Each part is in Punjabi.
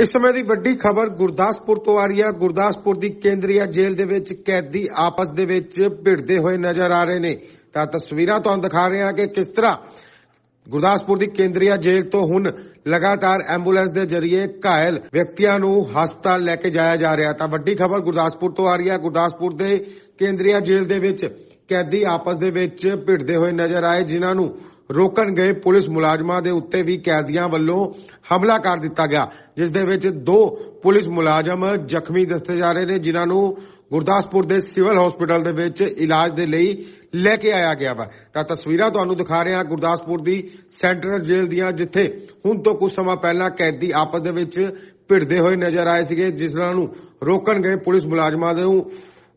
ਇਸ ਸਮੇਂ ਦੀ ਵੱਡੀ ਖਬਰ ਗੁਰਦਾਸਪੁਰ ਤੋਂ ਆ ਰਹੀ ਹੈ। ਗੁਰਦਾਸਪੁਰ ਦੀ ਕੇਂਦਰੀਆ ਜੇਲ੍ਹ ਦੇ ਵਿੱਚ ਕੈਦੀ ਆਪਸ ਦੇ ਵਿੱਚ ਭਿੜਦੇ ਹੋਏ ਨਜ਼ਰ ਆ ਰਹੇ ਨੇ। ਤਾਂ ਤਸਵੀਰਾਂ ਤੁਹਾਨੂੰ ਦਿਖਾ ਰਹੇ ਹਾਂ ਕਿ ਕਿਸ ਤਰ੍ਹਾਂ ਗੁਰਦਾਸਪੁਰ ਦੀ ਕੇਂਦਰੀਆ ਜੇਲ੍ਹ ਤੋਂ ਹੁਣ ਲਗਾਤਾਰ ਐਂਬੂਲੈਂਸ ਦੇ ਜ਼ਰੀਏ ਘਾਇਲ ਵਿਅਕਤੀਆਂ ਨੂੰ ਹਸਪਤਾਲ ਲੈ ਕੇ ਜਾਇਆ ਜਾ ਰਿਹਾ। ਤਾਂ ਵੱਡੀ ਖਬਰ ਗੁਰਦਾਸਪੁਰ ਤੋਂ ਆ ਰਹੀ ਹੈ। ਗੁਰਦਾਸਪੁਰ ਦੇ ਕੇਂਦਰੀਆ ਜੇਲ੍ਹ ਦੇ ਵਿੱਚ ਕੈਦੀ ਆਪਸ ਦੇ ਵਿੱਚ ਭਿੜਦੇ ਹੋਏ ਨਜ਼ਰ ਆਏ, ਜਿਨ੍ਹਾਂ ਨੂੰ ਰੋਕਣ ਗਏ ਪੁਲਿਸ ਮੁਲਾਜ਼ਮਾਂ ਦੇ ਉੱਤੇ ਵੀ ਕੈਦੀਆਂ ਵੱਲੋਂ ਹਮਲਾ ਕਰ ਦਿੱਤਾ ਗਿਆ, ਜਿਸ ਦੇ ਵਿੱਚ ਦੋ ਪੁਲਿਸ ਮੁਲਾਜ਼ਮ ਜ਼ਖਮੀ ਦੱਸੇ ਜਾ ਰਹੇ ਨੇ, ਜਿਨ੍ਹਾਂ ਨੂੰ ਗੁਰਦਾਸਪੁਰ ਦੇ ਸਿਵਲ ਹਸਪੀਟਲ ਦੇ ਵਿੱਚ ਇਲਾਜ ਦੇ ਲਈ ਲੈ ਕੇ ਆਇਆ ਗਿਆ ਵਾ। ਤਾਂ ਤਸਵੀਰਾਂ ਤੁਹਾਨੂੰ ਦਿਖਾ ਰਹੇ ਹਾਂ ਗੁਰਦਾਸਪੁਰ ਦੀ ਸੈਂਟਰਲ ਜੇਲ੍ਹ ਦੀਆਂ, ਜਿੱਥੇ ਹੁਣ ਤੋਂ ਕੁਝ ਸਮਾਂ ਪਹਿਲਾਂ ਕੈਦੀ ਆਪਸ ਦੇ ਵਿੱਚ ਭਿੜਦੇ ਹੋਏ ਨਜ਼ਰ ਆਏ ਸੀਗੇ, ਜਿਸ ਨੂੰ ਰੋਕਣ ਗਏ ਪੁਲਿਸ ਮੁਲਾਜ਼ਮਾਂ ਨੂੰ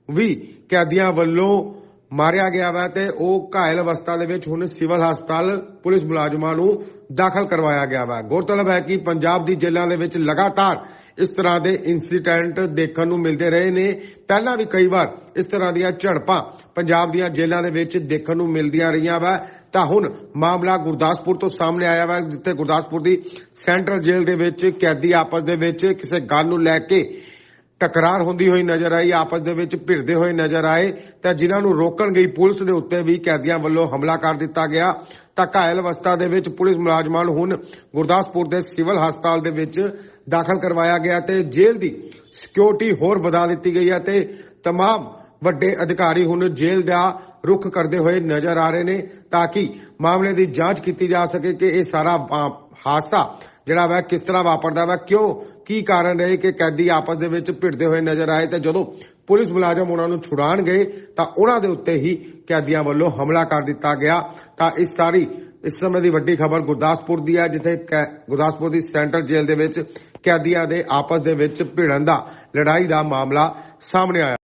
ਵੀ ਕੈਦੀਆਂ ਵੱਲੋਂ ਮਾਰਿਆ ਗਿਆ ਵਾ ਤੇ ਉਹ ਘਾਇਲ ਅਵਸਥਾ ਦੇ ਵਿੱਚ ਹੁਣ ਸਿਵਲ ਹਸਪਤਾਲ ਪੁਲਿਸ ਮੁਲਾਜ਼ਮਾਂ ਨੂੰ ਦਾਖਲ ਕਰਵਾਇਆ ਗਿਆ ਵਾ। ਗੌਰਤਲਬ ਹੈ ਕਿ ਪੰਜਾਬ ਦੀ ਜੇਲ੍ਹਾਂ ਦੇ ਵਿੱਚ ਲਗਾਤਾਰ ਇਸ ਤਰ੍ਹਾਂ ਦੇ ਇਨਸੀਡੈਂਟ ਦੇਖਣ ਨੂੰ ਮਿਲਦੇ ਰਹੇ ਨੇ। ਪਹਿਲਾਂ ਵੀ ਕਈ ਵਾਰ ਇਸ ਤਰ੍ਹਾਂ ਦੀਆਂ ਝੜਪਾਂ ਪੰਜਾਬ ਦੀਆਂ ਜੇਲ੍ਹਾਂ ਦੇ ਵਿੱਚ ਦੇਖਣ ਨੂੰ ਮਿਲਦੀਆਂ ਰਹੀਆਂ ਵਾ। ਤਾਂ ਹੁਣ ਮਾਮਲਾ ਗੁਰਦਾਸਪੁਰ ਤੋਂ ਸਾਹਮਣੇ ਆਇਆ ਵਾ, ਜਿੱਥੇ ਗੁਰਦਾਸਪੁਰ ਦੀ ਸੈਂਟਰਲ ਜੇਲ੍ਹ ਦੇ ਵਿੱਚ ਕੈਦੀ ਆਪਸ ਦੇ ਵਿੱਚ ਕਿਸੇ ਗੱਲ ਨੂੰ ਲੈ ਕੇ ਟਕਰਾਰ ਹੁੰਦੀ ਹੋਈ ਨਜ਼ਰ ਆਈ ਆਪਸ ਦੇ ਵਿੱਚ ਭਿੜਦੇ ਹੋਏ ਨਜ਼ਰ ਆਏ ਤਾਂ ਜਿਨ੍ਹਾਂ ਨੂੰ ਰੋਕਣ ਗਈ ਪੁਲਿਸ ਦੇ ਉੱਤੇ ਵੀ ਕੈਦੀਆਂ ਵੱਲੋਂ ਹਮਲਾ ਕਰ ਦਿੱਤਾ ਗਿਆ ਤਾਂ ਘਾਇਲ ਅਵਸਥਾ ਦੇ ਵਿੱਚ ਪੁਲਿਸ ਮੁਲਾਜ਼ਮਾਂ ਨੂੰ ਹੁਣ ਗੁਰਦਾਸਪੁਰ ਦੇ ਸਿਵਲ ਹਸਪਤਾਲ ਦੇ ਵਿੱਚ ਦਾਖਲ ਕਰਵਾਇਆ ਗਿਆ ਤੇ ਜੇਲ੍ਹ ਦੀ ਸਿਕਿਉਰਿਟੀ ਹੋਰ ਵਧਾ ਦਿੱਤੀ ਗਈ ਹੈ ਤੇ तमाम ਵੱਡੇ ਅਧਿਕਾਰੀ ਹੁਣ ਜੇਲ੍ਹ ਦਾ ਰੁਖ ਕਰਦੇ ਹੋਏ ਨਜ਼ਰ ਆ ਰਹੇ ਨੇ ਤਾਂ ਕਿ ਮਾਮਲੇ ਦੀ ਜਾਂਚ ਕੀਤੀ ਜਾ ਸਕੇ ਕਿ ਇਹ ਸਾਰਾ ਅ, ਹਾਦਸਾ ਜਿਹੜਾ ਵਾ ਕਿਸ ਤਰ੍ਹਾਂ ਵਾਪਰਦਾ ਵਾ ਕਿਉਂ ਕੀ ਕਾਰਨ ਰਹੇ ਕਿ ਕੈਦੀ ਆਪਸ ਦੇ ਵਿੱਚ ਭਿੜਦੇ ਹੋਏ ਨਜ਼ਰ ਆਏ ਤੇ ਜਦੋਂ ਪੁਲਿਸ ਮੁਲਾਜ਼ਮ ਉਹਨਾਂ ਨੂੰ ਛੁਡਾਣ ਗਏ ਤਾਂ ਉਹਨਾਂ ਦੇ ਉੱਤੇ ਹੀ ਕੈਦੀਆਂ ਵੱਲੋਂ ਹਮਲਾ ਕਰ ਦਿੱਤਾ ਗਿਆ। ਤਾਂ ਇਸ ਸਾਰੀ, ਇਸ ਸਮੇਂ ਦੀ ਵੱਡੀ ਖਬਰ ਗੁਰਦਾਸਪੁਰ ਦੀ ਹੈ, ਜਿੱਥੇ ਗੁਰਦਾਸਪੁਰ ਦੀ ਸੈਂਟਰਲ ਜੇਲ੍ਹ ਦੇ ਵਿੱਚ ਕੈਦੀਆਂ ਦੇ ਆਪਸ ਦੇ ਵਿੱਚ ਭਿੜਨ ਦਾ, ਲੜਾਈ ਦਾ ਮਾਮਲਾ ਸਾਹਮਣੇ ਆਇਆ।